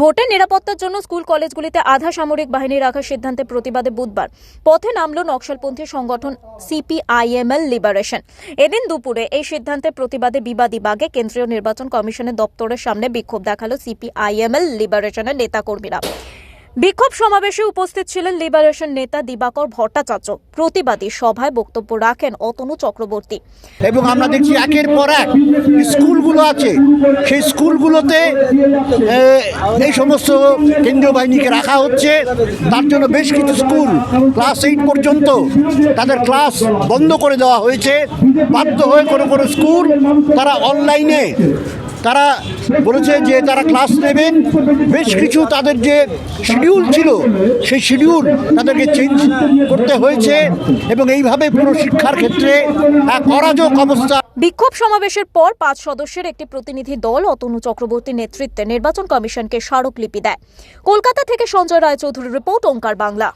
ভোটের নিরাপত্তার জন্য স্কুল কলেজগুলিতে আধা সামরিক বাহিনী রাখার সিদ্ধান্তে প্রতিবাদে বুধবার পথে নামল নকশালপন্থী সংগঠন সিপিআইএমএল লিবারেশন। এদিন দুপুরে এই সিদ্ধান্তে প্রতিবাদে বিবাদী বাগে কেন্দ্রীয় নির্বাচন কমিশনের দপ্তরের সামনে বিক্ষোভ দেখাল সিপিআইএমএল লিবারেশনের নেতাকর্মীরা। বিক্ষোভ সমাবেশে উপস্থিত ছিলেন লিবারেশন নেতা দিবাকর ভট্টাচার্য। প্রতিবাদী সভায় বক্তব্য রাখেন অতনু চক্রবর্তী। এবং আমরা দেখছি একের পর এক স্কুলগুলো আছে। সেই স্কুলগুলোতে এই সমস্ত কেন্দ্রীয় বাহিনীকে রাখা হচ্ছে। তার জন্য বেশ কিছু স্কুল ক্লাস এইট পর্যন্ত তাদের ক্লাস বন্ধ করে দেওয়া হয়েছে। বাধ্য হয়ে কোনো কোনো স্কুল তারা অনলাইনে তারা বলেছে যে তারা ক্লাস নেবেন বেশ কিছু তাদের যে শিডিউল ছিল, সেই শিডিউল তাদেরকে চেঞ্জ করতে হয়েছে এবং এইভাবে পুরো শিক্ষার ক্ষেত্রে এক অরাজক অবস্থা। বিক্ষোভ সমাবেশের পর পাঁচ সদস্যের একটি প্রতিনিধি দল অতনু চক্রবর্তীর নেতৃত্বে নির্বাচন কমিশনকে স্মারকলিপি দেয়। কলকাতা থেকে সঞ্জয় রায়চৌধুরীর রিপোর্ট, ওঙ্কার বাংলা।